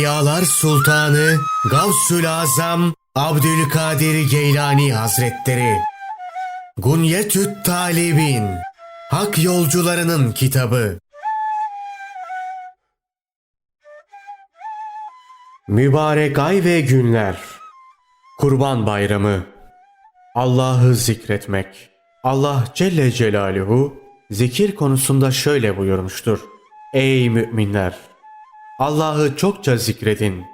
Evliyalar Sultanı Gavsül Azam Abdülkadir Geylani Hazretleri. Gunyetüt Talibin Hak Yolcularının Kitabı. Mübarek ay ve günler. Kurban Bayramı. Allah'ı zikretmek. Allah Celle Celaluhu zikir konusunda şöyle buyurmuştur. Ey müminler! Allah'ı çokça zikredin.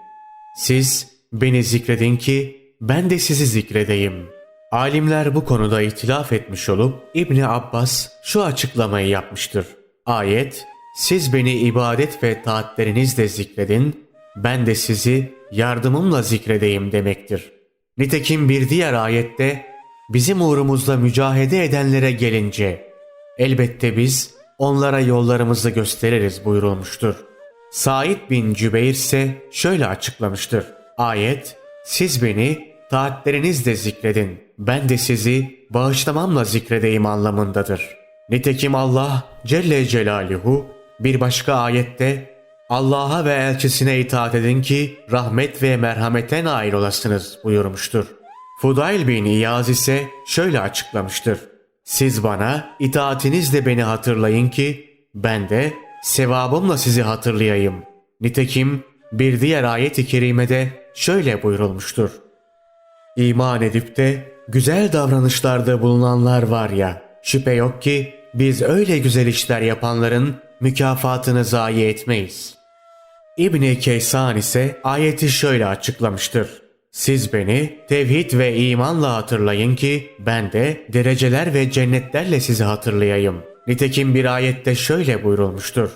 Siz beni zikredin ki ben de sizi zikredeyim. Alimler bu konuda itilaf etmiş olup İbni Abbas şu açıklamayı yapmıştır. Ayet, siz beni ibadet ve taatlerinizle zikredin, ben de sizi yardımımla zikredeyim demektir. Nitekim bir diğer ayette bizim uğrumuzda mücahede edenlere gelince elbette biz onlara yollarımızı gösteririz buyurulmuştur. Said bin Cübeyr ise şöyle açıklamıştır. Ayet, siz beni taatlerinizle zikredin, ben de sizi bağışlamamla zikredeyim anlamındadır. Nitekim Allah Celle Celaluhu bir başka ayette Allah'a ve elçisine itaat edin ki rahmet ve merhamete nail olasınız buyurmuştur. Fudayl bin İyaz ise şöyle açıklamıştır. Siz bana itaatinizle beni hatırlayın ki ben de sevabımla sizi hatırlayayım. Nitekim bir diğer ayet-i kerimede şöyle buyurulmuştur. İman edip de güzel davranışlarda bulunanlar var ya, şüphe yok ki biz öyle güzel işler yapanların mükafatını zayi etmeyiz. İbni Keysan ise ayeti şöyle açıklamıştır. Siz beni tevhid ve imanla hatırlayın ki ben de dereceler ve cennetlerle sizi hatırlayayım. Nitekim bir ayette şöyle buyurulmuştur.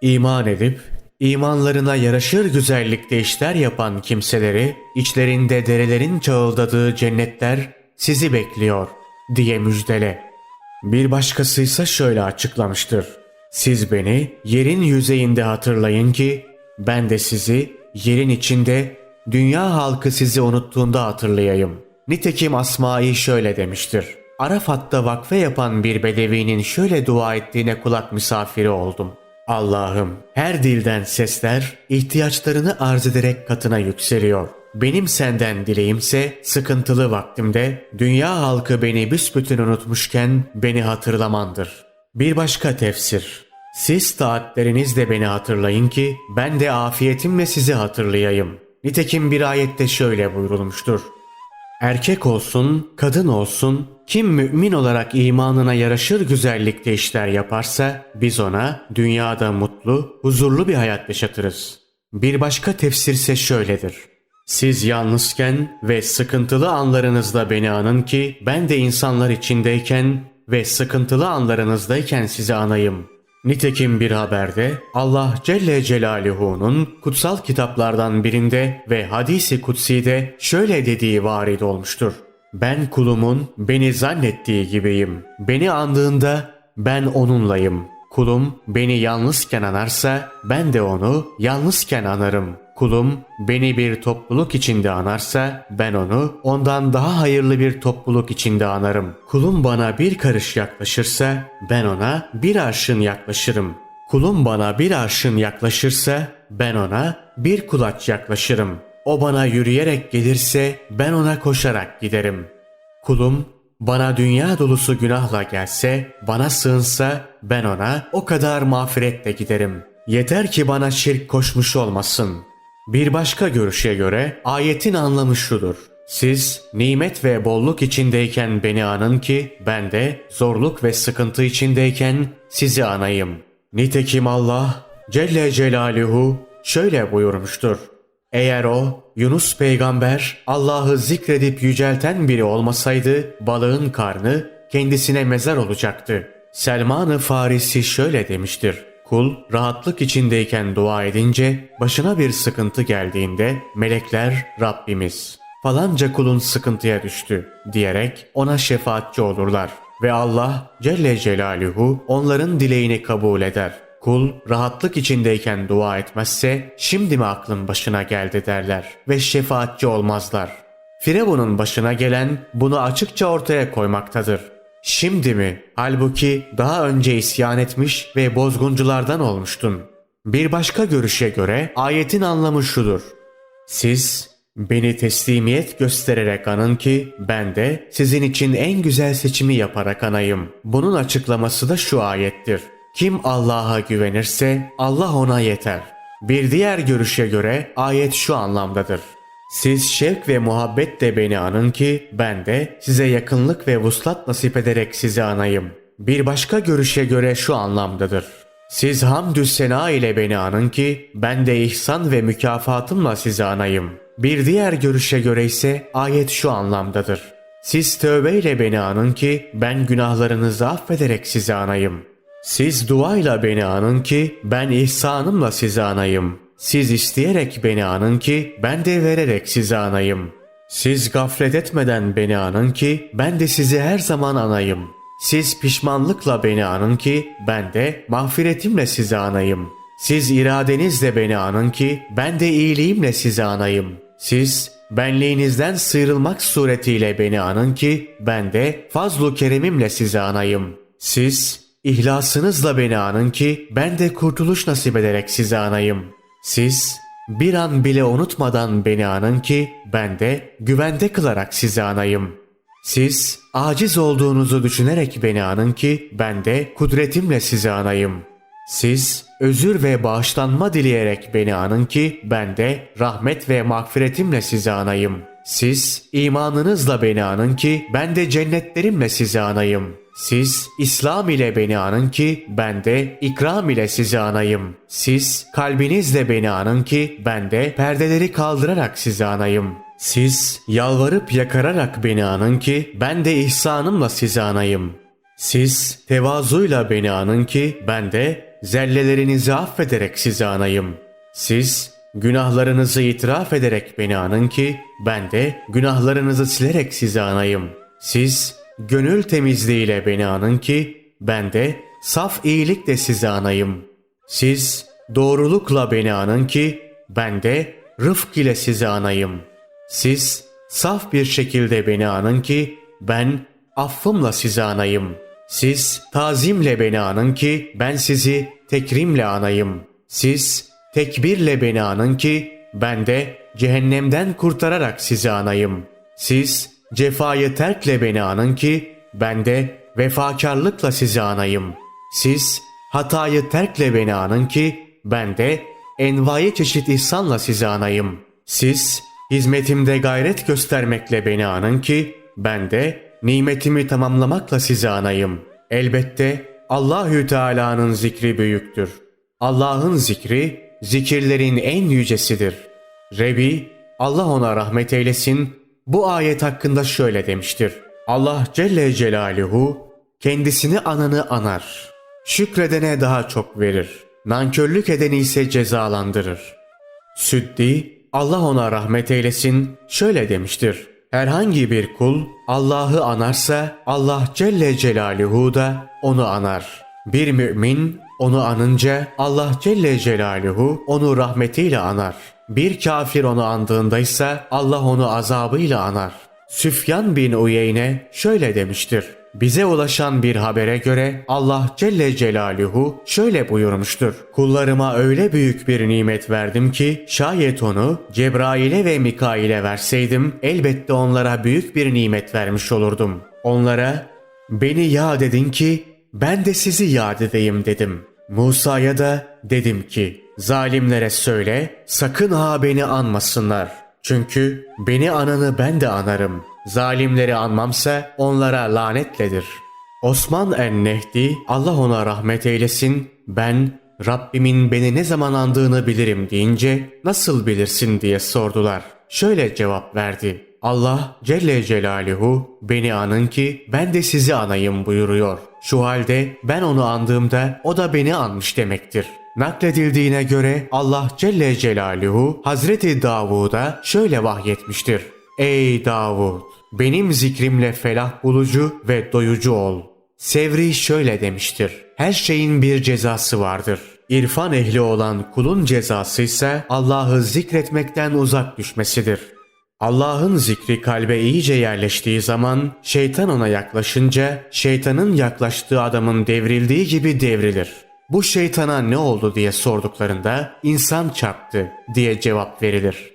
İman edip imanlarına yaraşır güzellikte işler yapan kimseleri içlerinde derelerin çağıldadığı cennetler sizi bekliyor diye müjdele. Bir başkası ise şöyle açıklamıştır. Siz beni yerin yüzeyinde hatırlayın ki ben de sizi yerin içinde dünya halkı sizi unuttuğunda hatırlayayım. Nitekim Asma'i şöyle demiştir. Arafat'ta vakfe yapan bir bedevinin şöyle dua ettiğine kulak misafiri oldum. Allah'ım her dilden sesler ihtiyaçlarını arz ederek katına yükseliyor. Benim senden dileğimse sıkıntılı vaktimde dünya halkı beni büsbütün unutmuşken beni hatırlamandır. Bir başka tefsir. Siz taatlerinizle beni hatırlayın ki ben de afiyetimle sizi hatırlayayım. Nitekim bir ayette şöyle buyurulmuştur. Erkek olsun, kadın olsun, kim mümin olarak imanına yaraşır güzellikte işler yaparsa biz ona dünyada mutlu, huzurlu bir hayat yaşatırız. Bir başka tefsirse şöyledir. Siz yalnızken ve sıkıntılı anlarınızda beni anın ki ben de insanlar içindeyken ve sıkıntılı anlarınızdayken sizi anayım. Nitekim bir haberde Allah Celle Celaluhu'nun kutsal kitaplardan birinde ve hadisi kutsi'de şöyle dediği varid olmuştur. Ben kulumun beni zannettiği gibiyim. Beni andığında ben onunlayım. Kulum beni yalnızken anarsa ben de onu yalnızken anarım. Kulum beni bir topluluk içinde anarsa ben onu ondan daha hayırlı bir topluluk içinde anarım. Kulum bana bir karış yaklaşırsa ben ona bir arşın yaklaşırım. Kulum bana bir arşın yaklaşırsa ben ona bir kulaç yaklaşırım. O bana yürüyerek gelirse ben ona koşarak giderim. Kulum bana dünya dolusu günahla gelse, bana sığınsa ben ona o kadar mağfiretle giderim. Yeter ki bana şirk koşmuş olmasın. Bir başka görüşe göre ayetin anlamı şudur. Siz nimet ve bolluk içindeyken beni anın ki ben de zorluk ve sıkıntı içindeyken sizi anayım. Nitekim Allah Celle Celaluhu şöyle buyurmuştur. Eğer o Yunus peygamber Allah'ı zikredip yücelten biri olmasaydı balığın karnı kendisine mezar olacaktı. Selman-ı Farisi şöyle demiştir. Kul rahatlık içindeyken dua edince başına bir sıkıntı geldiğinde melekler Rabbimiz falanca kulun sıkıntıya düştü diyerek ona şefaatçi olurlar ve Allah Celle Celaluhu onların dileğini kabul eder. Kul rahatlık içindeyken dua etmezse şimdi mi aklın başına geldi derler ve şefaatçi olmazlar. Firavun'un başına gelen bunu açıkça ortaya koymaktadır. Şimdi mi? Halbuki daha önce isyan etmiş ve bozgunculardan olmuştun. Bir başka görüşe göre ayetin anlamı şudur. Siz beni teslimiyet göstererek anın ki ben de sizin için en güzel seçimi yaparak anayım. Bunun açıklaması da şu ayettir. Kim Allah'a güvenirse Allah ona yeter. Bir diğer görüşe göre ayet şu anlamdadır. Siz şevk ve muhabbetle beni anın ki ben de size yakınlık ve vuslat nasip ederek sizi anayım. Bir başka görüşe göre şu anlamdadır. Siz hamdü sena ile beni anın ki ben de ihsan ve mükafatımla sizi anayım. Bir diğer görüşe göre ise ayet şu anlamdadır. Siz tövbe ile beni anın ki ben günahlarınızı affederek sizi anayım. Siz duayla beni anın ki ben ihsanımla sizi anayım. Siz isteyerek beni anın ki ben de vererek sizi anayım. Siz gaflet etmeden beni anın ki ben de sizi her zaman anayım. Siz pişmanlıkla beni anın ki ben de mağfiretimle sizi anayım. Siz iradenizle beni anın ki ben de iyiliğimle sizi anayım. Siz benliğinizden sıyrılmak suretiyle beni anın ki ben de fazlu keremimle sizi anayım. Siz ihlasınızla beni anın ki ben de kurtuluş nasip ederek sizi anayım. Siz bir an bile unutmadan beni anın ki ben de güvende kılarak sizi anayım. Siz aciz olduğunuzu düşünerek beni anın ki ben de kudretimle sizi anayım. Siz özür ve bağışlanma dileyerek beni anın ki ben de rahmet ve mağfiretimle sizi anayım. Siz imanınızla beni anın ki ben de cennetlerimle sizi anayım. Siz İslam ile beni anın ki ben de ikram ile sizi anayım. Siz kalbinizle beni anın ki ben de perdeleri kaldırarak sizi anayım. Siz yalvarıp yakararak beni anın ki ben de ihsanımla sizi anayım. Siz tevazuyla beni anın ki ben de zellelerinizi affederek sizi anayım. Siz günahlarınızı itiraf ederek beni anın ki ben de günahlarınızı silerek sizi anayım. Siz gönül temizliğiyle beni anın ki ben de saf iyilikle sizi anayım. Siz doğrulukla beni anın ki ben de rıfk ile sizi anayım. Siz saf bir şekilde beni anın ki ben affımla sizi anayım. Siz tazimle beni anın ki ben sizi tekrimle anayım. Siz tekbirle beni anın ki ben de cehennemden kurtararak sizi anayım. Siz cefayı terkle beni anın ki ben de vefakarlıkla sizi anayım. Siz hatayı terkle beni anın ki ben de envai çeşit ihsanla sizi anayım. Siz hizmetimde gayret göstermekle beni anın ki ben de nimetimi tamamlamakla sizi anayım. Elbette Allahü Teala'nın zikri büyüktür. Allah'ın zikri zikirlerin en yücesidir. Rebi Allah ona rahmet eylesin bu ayet hakkında şöyle demiştir. Allah Celle Celaluhu kendisini ananı anar. Şükredene daha çok verir. Nankörlük edeni ise cezalandırır. Süddi Allah ona rahmet eylesin şöyle demiştir. Herhangi bir kul Allah'ı anarsa Allah Celle Celaluhu da onu anar. Bir mümin onu anınca Allah Celle Celaluhu onu rahmetiyle anar. Bir kafir onu andığındaysa Allah onu azabıyla anar. Süfyan bin Uyeyne şöyle demiştir. Bize ulaşan bir habere göre Allah Celle Celaluhu şöyle buyurmuştur. Kullarıma öyle büyük bir nimet verdim ki şayet onu Cebrail'e ve Mikail'e verseydim elbette onlara büyük bir nimet vermiş olurdum. Onlara beni yad edin ki ben de sizi yad edeyim dedim. Musa'ya da dedim ki zalimlere söyle sakın ha beni anmasınlar. Çünkü beni ananı ben de anarım. Zalimleri anmamsa onlara lanetledir. Osman en-Nehdi Allah ona rahmet eylesin ben Rabbimin beni ne zaman andığını bilirim deyince nasıl bilirsin diye sordular. Şöyle cevap verdi. Allah Celle Celaluhu beni anın ki ben de sizi anayım buyuruyor. Şu halde ben onu andığımda o da beni anmış demektir. Nakledildiğine göre Allah Celle Celaluhu Hazreti Davud'a şöyle vahyetmiştir. Ey Davud! Benim zikrimle felah bulucu ve doyucu ol. Sevri şöyle demiştir. Her şeyin bir cezası vardır. İrfan ehli olan kulun cezası ise Allah'ı zikretmekten uzak düşmesidir. Allah'ın zikri kalbe iyice yerleştiği zaman şeytan ona yaklaşınca şeytanın yaklaştığı adamın devrildiği gibi devrilir. Bu şeytana ne oldu diye sorduklarında insan çarptı diye cevap verilir.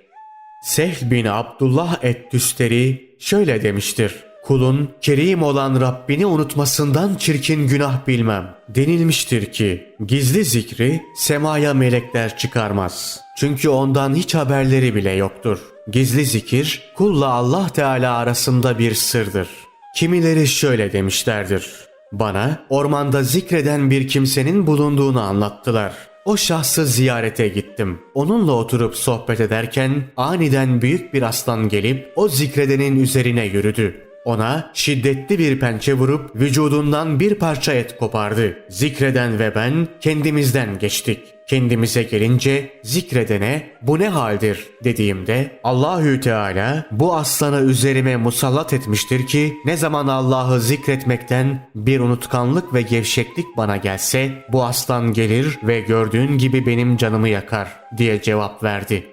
Sehl bin Abdullah et-Tüsteri şöyle demiştir. Kulun kerim olan Rabbini unutmasından çirkin günah bilmem. Denilmiştir ki gizli zikri semaya melekler çıkarmaz. Çünkü ondan hiç haberleri bile yoktur. Gizli zikir kulla Allah Teala arasında bir sırdır. Kimileri şöyle demişlerdir. Bana ormanda zikreden bir kimsenin bulunduğunu anlattılar. O şahsı ziyarete gittim. Onunla oturup sohbet ederken aniden büyük bir aslan gelip o zikredenin üzerine yürüdü. Ona şiddetli bir pençe vurup vücudundan bir parça et kopardı. Zikreden ve ben kendimizden geçtik. Kendimize gelince zikredene bu ne haldir dediğimde Allahü Teala bu aslanı üzerime musallat etmiştir ki ne zaman Allah'ı zikretmekten bir unutkanlık ve gevşeklik bana gelse bu aslan gelir ve gördüğün gibi benim canımı yakar diye cevap verdi.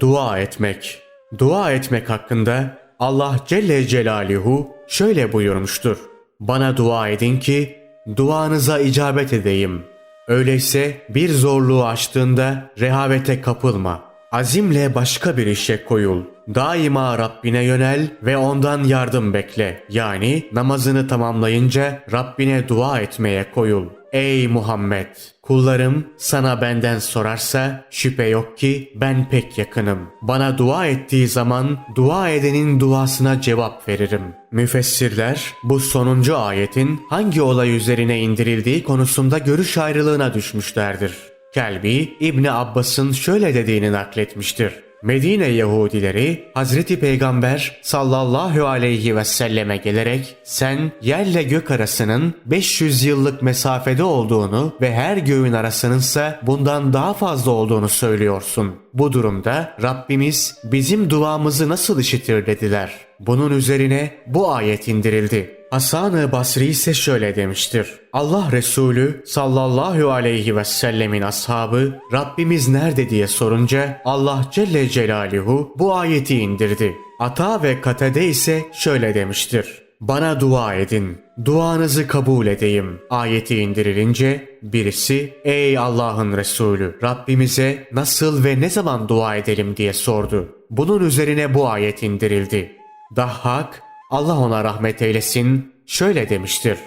Dua etmek. Dua etmek hakkında Allah Celle Celaluhu şöyle buyurmuştur. Bana dua edin ki duanıza icabet edeyim. Öyleyse bir zorluğu açtığında rehavete kapılma. Azimle başka bir işe koyul. Daima Rabbine yönel ve ondan yardım bekle. Yani namazını tamamlayınca Rabbine dua etmeye koyul. Ey Muhammed! Kullarım sana benden sorarsa şüphe yok ki ben pek yakınım. Bana dua ettiği zaman dua edenin duasına cevap veririm. Müfessirler bu sonuncu ayetin hangi olay üzerine indirildiği konusunda görüş ayrılığına düşmüşlerdir. Kelbi İbni Abbas'ın şöyle dediğini nakletmiştir. Medine Yahudileri Hazreti Peygamber sallallahu aleyhi ve selleme gelerek sen yerle gök arasının 500 yıllık mesafede olduğunu ve her göğün arasınınsa bundan daha fazla olduğunu söylüyorsun. Bu durumda Rabbimiz bizim duamızı nasıl işitir dediler. Bunun üzerine bu ayet indirildi. Hasan-ı Basri ise şöyle demiştir. Allah Resulü sallallahu aleyhi ve sellemin ashabı Rabbimiz nerede diye sorunca Allah Celle Celaluhu bu ayeti indirdi. Ata ve Katade ise şöyle demiştir. Bana dua edin, duanızı kabul edeyim. Ayeti indirilince birisi ey Allah'ın Resulü Rabbimize nasıl ve ne zaman dua edelim diye sordu. Bunun üzerine bu ayet indirildi. Dahhak Allah ona rahmet eylesin şöyle demiştir.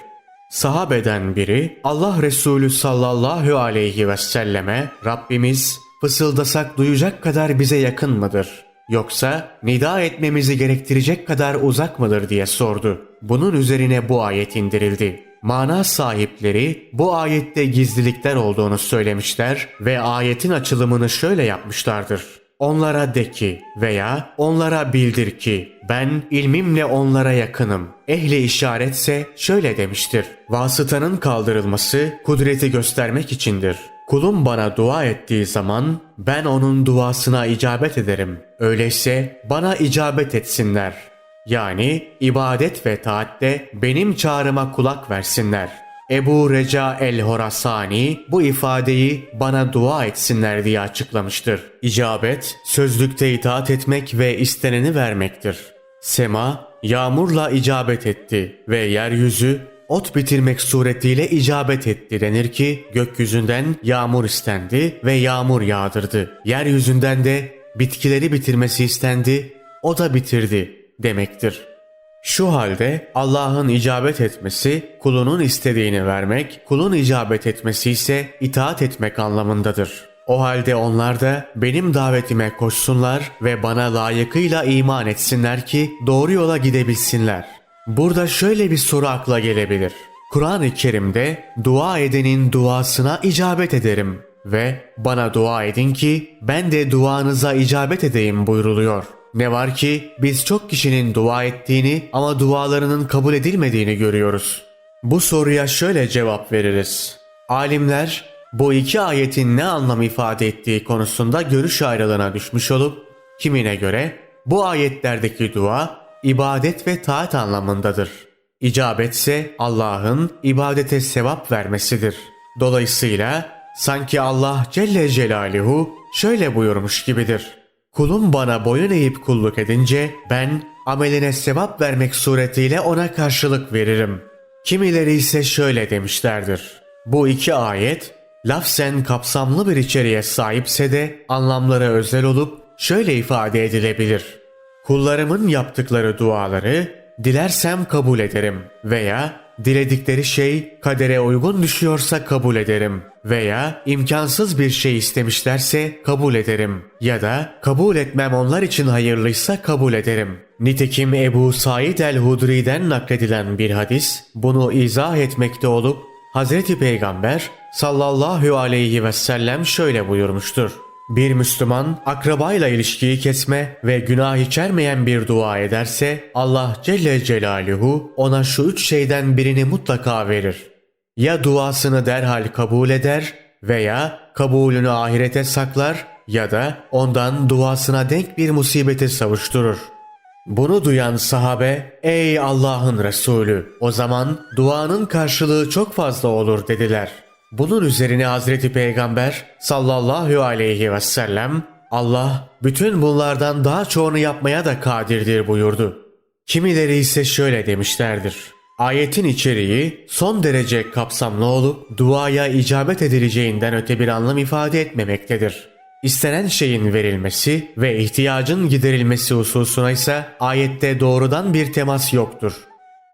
Sahabeden biri Allah Resulü sallallahu aleyhi ve selleme Rabbimiz fısıldasak duyacak kadar bize yakın mıdır? Yoksa nida etmemizi gerektirecek kadar uzak mıdır diye sordu. Bunun üzerine bu ayet indirildi. Mana sahipleri bu ayette gizlilikler olduğunu söylemişler ve ayetin açılımını şöyle yapmışlardır. Onlara de ki veya onlara bildir ki ben ilmimle onlara yakınım. Ehli işaretse şöyle demiştir. Vasıtanın kaldırılması kudreti göstermek içindir. Kulum bana dua ettiği zaman ben onun duasına icabet ederim. Öyleyse bana icabet etsinler. Yani ibadet ve taatte benim çağrıma kulak versinler. Ebu Reca el-Horasani bu ifadeyi bana dua etsinler diye açıklamıştır. İcabet, sözlükte itaat etmek ve isteneni vermektir. Sema, yağmurla icabet etti ve yeryüzü ot bitirmek suretiyle icabet etti denir ki gökyüzünden yağmur istendi ve yağmur yağdırdı. Yeryüzünden de bitkileri bitirmesi istendi, o da bitirdi demektir. Şu halde Allah'ın icabet etmesi kulunun istediğini vermek, kulun icabet etmesi ise itaat etmek anlamındadır. O halde onlar da benim davetime koşsunlar ve bana layıkıyla iman etsinler ki doğru yola gidebilsinler. Burada şöyle bir soru akla gelebilir. Kur'an-ı Kerim'de dua edenin duasına icabet ederim ve bana dua edin ki ben de duanıza icabet edeyim buyruluyor. Ne var ki biz çok kişinin dua ettiğini ama dualarının kabul edilmediğini görüyoruz. Bu soruya şöyle cevap veririz. Alimler bu iki ayetin ne anlam ifade ettiği konusunda görüş ayrılığına düşmüş olup kimine göre bu ayetlerdeki dua ibadet ve taat anlamındadır. İcabetse Allah'ın ibadete sevap vermesidir. Dolayısıyla sanki Allah Celle Celaluhu şöyle buyurmuş gibidir. Kulum bana boyun eğip kulluk edince ben ameline sevap vermek suretiyle ona karşılık veririm. Kimileri ise şöyle demişlerdir. Bu iki ayet lafzen kapsamlı bir içeriğe sahipse de anlamları özel olup şöyle ifade edilebilir. Kullarımın yaptıkları duaları dilersem kabul ederim veya diledikleri şey kadere uygun düşüyorsa kabul ederim veya imkansız bir şey istemişlerse kabul ederim ya da kabul etmem onlar için hayırlıysa kabul ederim. Nitekim Ebu Said el-Hudri'den nakledilen bir hadis bunu izah etmekte olup Hazreti Peygamber sallallahu aleyhi ve sellem şöyle buyurmuştur. Bir Müslüman akrabayla ilişkiyi kesme ve günah içermeyen bir dua ederse Allah Celle Celaluhu ona şu üç şeyden birini mutlaka verir. Ya duasını derhal kabul eder veya kabulünü ahirete saklar ya da ondan duasına denk bir musibeti savuşturur. Bunu duyan sahabe ey Allah'ın Resulü o zaman duanın karşılığı çok fazla olur dediler. Bunun üzerine Hazreti Peygamber sallallahu aleyhi ve sellem Allah bütün bunlardan daha çoğunu yapmaya da kadirdir buyurdu. Kimileri ise şöyle demişlerdir. Ayetin içeriği son derece kapsamlı olup duaya icabet edileceğinden öte bir anlam ifade etmemektedir. İstenen şeyin verilmesi ve ihtiyacın giderilmesi hususuna ise ayette doğrudan bir temas yoktur.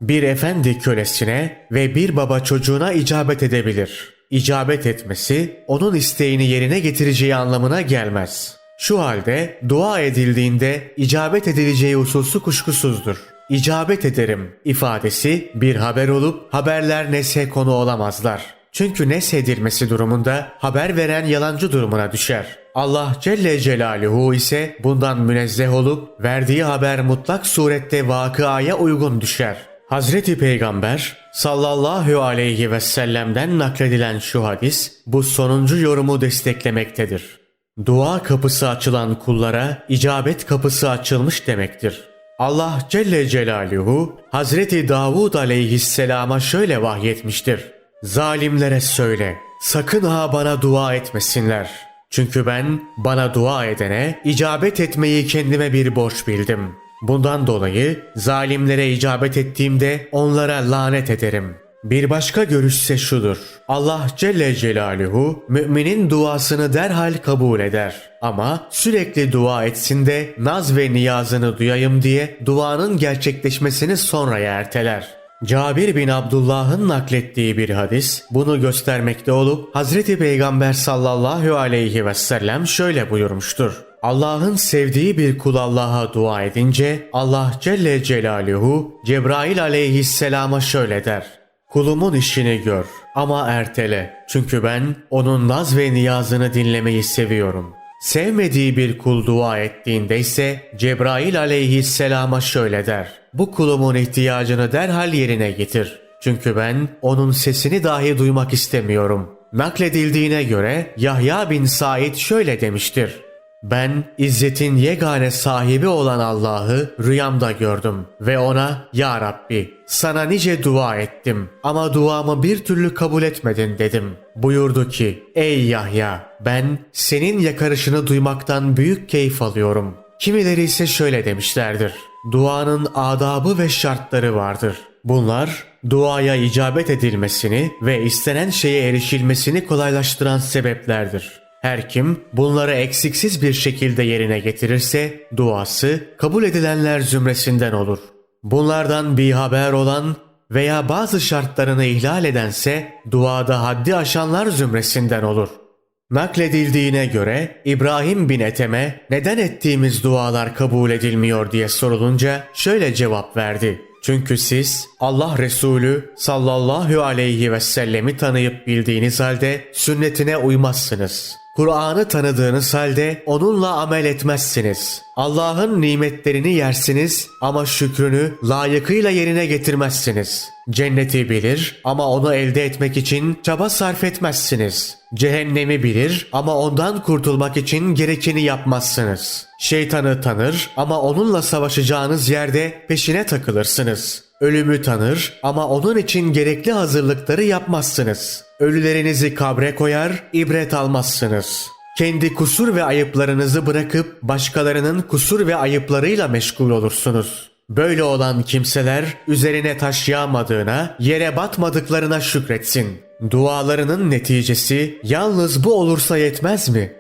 Bir efendi kölesine ve bir baba çocuğuna icabet edebilir. İcabet etmesi onun isteğini yerine getireceği anlamına gelmez. Şu halde dua edildiğinde icabet edileceği hususu kuşkusuzdur. İcabet ederim ifadesi bir haber olup haberler neshe konu olamazlar. Çünkü neshedilmesi durumunda haber veren yalancı durumuna düşer. Allah Celle Celaluhu ise bundan münezzeh olup verdiği haber mutlak surette vakıaya uygun düşer. Hazreti Peygamber sallallahu aleyhi ve sellem'den nakledilen şu hadis bu sonuncu yorumu desteklemektedir. Dua kapısı açılan kullara icabet kapısı açılmış demektir. Allah Celle Celaluhu Hazreti Davud aleyhisselama şöyle vahyetmiştir. Zalimlere söyle sakın ha bana dua etmesinler. Çünkü ben bana dua edene icabet etmeyi kendime bir borç bildim. Bundan dolayı zalimlere icabet ettiğimde onlara lanet ederim. Bir başka görüşse şudur. Allah Celle Celaluhu müminin duasını derhal kabul eder. Ama sürekli dua etsin de naz ve niyazını duyayım diye duanın gerçekleşmesini sonraya erteler. Cabir bin Abdullah'ın naklettiği bir hadis bunu göstermekte olup Hazreti Peygamber sallallahu aleyhi ve sellem şöyle buyurmuştur. Allah'ın sevdiği bir kul Allah'a dua edince Allah Celle Celaluhu Cebrail aleyhisselama şöyle der. Kulumun işini gör ama ertele. Çünkü ben onun naz ve niyazını dinlemeyi seviyorum. Sevmediği bir kul dua ettiğinde ise Cebrail aleyhisselama şöyle der. Bu kulumun ihtiyacını derhal yerine getir. Çünkü ben onun sesini dahi duymak istemiyorum. Nakledildiğine göre Yahya bin Said şöyle demiştir. Ben İzzet'in yegane sahibi olan Allah'ı rüyamda gördüm ve ona Ya Rabbi sana nice dua ettim ama duamı bir türlü kabul etmedin dedim. Buyurdu ki ey Yahya ben senin yakarışını duymaktan büyük keyif alıyorum. Kimileri ise şöyle demişlerdir. Duanın adabı ve şartları vardır. Bunlar duaya icabet edilmesini ve istenen şeye erişilmesini kolaylaştıran sebeplerdir. Her kim bunları eksiksiz bir şekilde yerine getirirse duası kabul edilenler zümresinden olur. Bunlardan bir haber olan veya bazı şartlarını ihlal edense duada haddi aşanlar zümresinden olur. Nakledildiğine göre İbrahim bin Ethem'e neden ettiğimiz dualar kabul edilmiyor diye sorulunca şöyle cevap verdi. Çünkü siz Allah Resulü sallallahu aleyhi ve sellemi tanıyıp bildiğiniz halde sünnetine uymazsınız. Kur'an'ı tanıdığınız halde onunla amel etmezsiniz. Allah'ın nimetlerini yersiniz ama şükrünü layıkıyla yerine getirmezsiniz. Cenneti bilir ama onu elde etmek için çaba sarf etmezsiniz. Cehennemi bilir ama ondan kurtulmak için gerekeni yapmazsınız. Şeytanı tanır ama onunla savaşacağınız yerde peşine takılırsınız. Ölümü tanır ama onun için gerekli hazırlıkları yapmazsınız. Ölülerinizi kabre koyar, ibret almazsınız. Kendi kusur ve ayıplarınızı bırakıp başkalarının kusur ve ayıplarıyla meşgul olursunuz. Böyle olan kimseler üzerine taş yağmadığına, yere batmadıklarına şükretsin. Dualarının neticesi yalnız bu olursa yetmez mi?